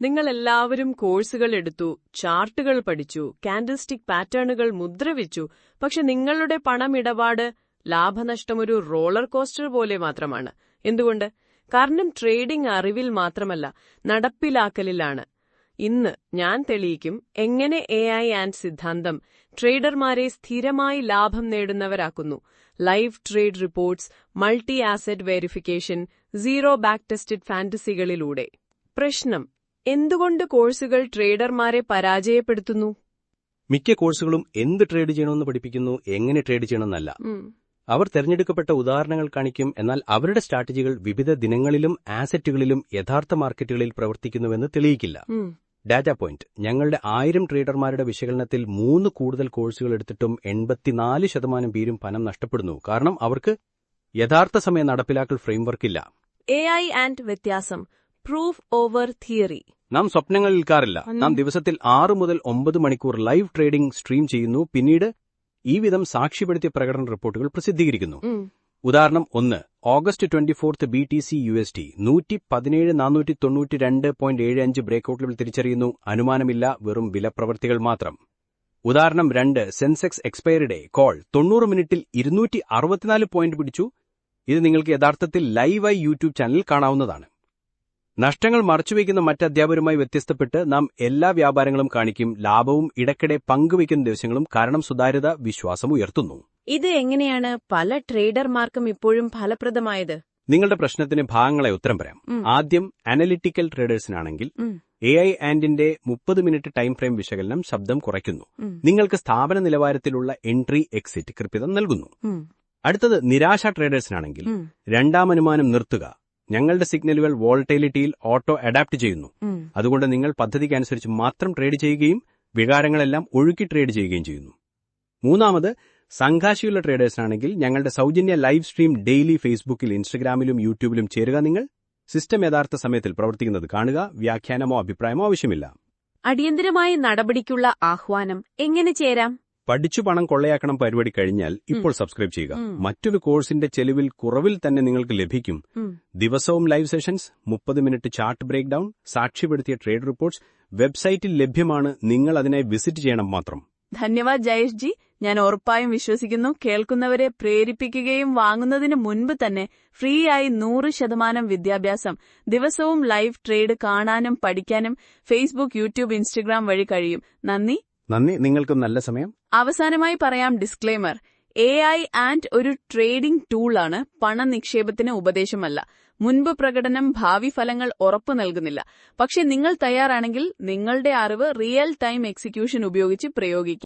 നിങ്ങൾ എല്ലാവരും കോഴ്സുകൾ എടുത്തു ചാർട്ടുകൾ പഠിച്ചു കാൻഡിൽസ്റ്റിക് പാറ്റേണുകൾ മുദ്രവിച്ചു പക്ഷെ നിങ്ങളുടെ പണമിടപാട് ലാഭനഷ്ടമൊരു റോളർ കോസ്റ്റർ പോലെ മാത്രമാണ്. എന്തുകൊണ്ട്? കാരണം ട്രേഡിംഗ് അറിവിൽ മാത്രമല്ല നടപ്പിലാക്കലിലാണ്. ഇന്ന് ഞാൻ തെളിയിക്കും എങ്ങനെ എ ഐ ആൻഡ് സിദ്ധാന്തം ട്രേഡർമാരെ സ്ഥിരമായി ലാഭം നേടുന്നവരാക്കുന്നു. Live trade reports multi asset verification zero back tested ഫാന്റസികളിലൂടെ. പ്രശ്നം എന്തുകൊണ്ട് കോഴ്സുകൾ ട്രേഡർമാരെ പരാജയപ്പെടുത്തുന്നു? മിക്ക കോഴ്സുകളും എന്ത് ട്രേഡ് ചെയ്യണമെന്ന് പഠിപ്പിക്കുന്നു എങ്ങനെ ട്രേഡ് ചെയ്യണമെന്നല്ല. അവർ തെരഞ്ഞെടുക്കപ്പെട്ട ഉദാഹരണങ്ങൾ കാണിക്കും എന്നാൽ അവരുടെ സ്ട്രാറ്റജികൾ വിവിധ ദിനങ്ങളിലും ആസറ്റുകളിലും യഥാർത്ഥ മാർക്കറ്റുകളിൽ പ്രവർത്തിക്കുന്നുവെന്ന് തെളിയിക്കില്ല. ഡാറ്റാ ഡാറ്റ പോയിന്റ് ഞങ്ങളുടെ ആയിരം ട്രേഡർമാരുടെ വിശകലനത്തിൽ മൂന്ന് കൂടുതൽ കോഴ്സുകൾ എടുത്തിട്ടും എൺപത്തിനാല് ശതമാനം പേരും പണം നഷ്ടപ്പെടുന്നു. കാരണം അവർക്ക് യഥാർത്ഥ സമയ നടപ്പിലാക്കൽ ഫ്രെയിംവർക്ക് ഇല്ല. എ ഐ ആൻഡ് വ്യത്യാസം. പ്രൂഫ് ഓവർ തിയറി നാം സ്വപ്നങ്ങൾ വിൽക്കാറില്ല നാം ദിവസത്തിൽ ആറ് മുതൽ ഒമ്പത് മണിക്കൂർ ലൈവ് ട്രേഡിംഗ് സ്ട്രീം ചെയ്യുന്നു. പിന്നീട് ഈ വിധം സാക്ഷ്യപ്പെടുത്തിയ പ്രകടന റിപ്പോർട്ടുകൾ പ്രസിദ്ധീകരിക്കുന്നു. ഉദാഹരണം ഒന്ന് August twenty fourth B T C U S T നൂറ്റി പതിനേഴ് നാനൂറ്റി തൊണ്ണൂറ്റി രണ്ട് പോയിന്റ് ഏഴ് അഞ്ച് ബ്രേക്കൌട്ടുകൾ തിരിച്ചറിയുന്നു. അനുമാനമില്ല വെറും വിലപ്രവർത്തികൾ മാത്രം. ഉദാഹരണം രണ്ട് സെൻസെക്സ് എക്സ്പയറി ഡേ കോൾ തൊണ്ണൂറ് മിനിറ്റിൽ ഇരുന്നൂറ്റി അറുപത്തിനാല് പോയിന്റ് പിടിച്ചു. ഇത് നിങ്ങൾക്ക് യഥാർത്ഥത്തിൽ ലൈവായി യൂട്യൂബ് ചാനലിൽ കാണാവുന്നതാണ്. നഷ്ടങ്ങൾ മറച്ചുവെക്കുന്ന മറ്റ് അധ്യാപകരുമായി വ്യത്യസ്തപ്പെട്ട് നാം എല്ലാ വ്യാപാരങ്ങളും കാണിക്കും ലാഭവും ഇടയ്ക്കിടെ പങ്കുവയ്ക്കുന്ന ദിവസങ്ങളും കാരണം സുതാര്യത വിശ്വാസം ഉയർത്തുന്നു. ഇത് എങ്ങനെയാണ് പല ട്രേഡർമാർക്കും ഇപ്പോഴും ഫലപ്രദമായത്? നിങ്ങളുടെ പ്രശ്നത്തിന് ഭാഗങ്ങളെ ഉത്തരം പറയാം. ആദ്യം അനലിറ്റിക്കൽ ട്രേഡേഴ്സിനാണെങ്കിൽ എ ഐ ആൻഡിന്റെ മുപ്പത് മിനിറ്റ് ടൈം ഫ്രെയിം വിശകലനം ശബ്ദം കുറയ്ക്കുന്നു. നിങ്ങൾക്ക് സ്ഥാപന നിലവാരത്തിലുള്ള എൻട്രി എക്സിറ്റ് കൃത്യത നൽകുന്നു. അടുത്തത് നിരാശ ട്രേഡേഴ്സിനാണെങ്കിൽ രണ്ടാം അനുമാനം നിർത്തുക. ഞങ്ങളുടെ സിഗ്നലുകൾ വോൾട്ടൈലിറ്റിയിൽ ഓട്ടോ അഡാപ്റ്റ് ചെയ്യുന്നു. അതുകൊണ്ട് നിങ്ങൾ പദ്ധതിക്കനുസരിച്ച് മാത്രം ട്രേഡ് ചെയ്യുകയും വികാരങ്ങളെല്ലാം ഒഴുക്കി ട്രേഡ് ചെയ്യുകയും ചെയ്യുന്നു. മൂന്നാമത് സംഘാശിയുള്ള ട്രേഡേഴ്സിനാണെങ്കിൽ ഞങ്ങളുടെ സൗജന്യ ലൈവ് സ്ട്രീം ഡെയിലി ഫേസ്ബുക്കിൽ ഇൻസ്റ്റഗ്രാമിലും യൂട്യൂബിലും ചേരുക നിങ്ങൾ. സിസ്റ്റം യഥാർത്ഥ സമയത്തിൽ പ്രവർത്തിക്കുന്നത് കാണുക വ്യാഖ്യാനമോ അഭിപ്രായമോ ആവശ്യമില്ല. അടിയന്തരമായ നടപടിക്കുള്ള ആഹ്വാനം എങ്ങനെ ചേരാം? പഠിച്ചു പണം കൊള്ളയാക്കണം പരിപാടി കഴിഞ്ഞാൽ ഇപ്പോൾ സബ്സ്ക്രൈബ് ചെയ്യുക. മറ്റൊരു കോഴ്സിന്റെ ചെലവിൽ കുറവിൽ തന്നെ നിങ്ങൾക്ക് ലഭിക്കും. ദിവസവും ലൈവ് സെഷൻസ് മുപ്പത് മിനിറ്റ് ചാർട്ട് ബ്രേക്ക് ഡൌൺ സാക്ഷ്യപ്പെടുത്തിയ ട്രേഡ് റിപ്പോർട്ട്സ് വെബ്സൈറ്റിൽ ലഭ്യമാണ്. നിങ്ങൾ അതിനായി വിസിറ്റ് ചെയ്യണം മാത്രം. ധന്യവാദ് ജയേഷ് ജി ഞാൻ ഉറപ്പായും വിശ്വസിക്കുന്നു. കേൾക്കുന്നവരെ പ്രേരിപ്പിക്കുകയും വാങ്ങുന്നതിന് മുൻപ് തന്നെ ഫ്രീ ആയി നൂറ് ശതമാനം വിദ്യാഭ്യാസം. ദിവസവും ലൈവ് ട്രേഡ് കാണാനും പഠിക്കാനും ഫേസ്ബുക്ക് യൂട്യൂബ് ഇൻസ്റ്റഗ്രാം വഴി കഴിയും. നന്ദി. നന്ദി നിങ്ങൾക്കും നല്ല സമയം. അവസാനമായി പറയാം ഡിസ്ക്ലെയ്മർ എ ഐ ആൻഡ് ഒരു ട്രേഡിംഗ് ടൂളാണ് പണ നിക്ഷേപത്തിന് ഉപദേശമല്ല. മുൻപ് പ്രകടനം ഭാവി ഫലങ്ങൾ ഉറപ്പു നൽകുന്നില്ല. പക്ഷെ നിങ്ങൾ തയ്യാറാണെങ്കിൽ നിങ്ങളുടെ അറിവ് റിയൽ ടൈം എക്സിക്യൂഷൻ ഉപയോഗിച്ച് പ്രയോഗിക്കും.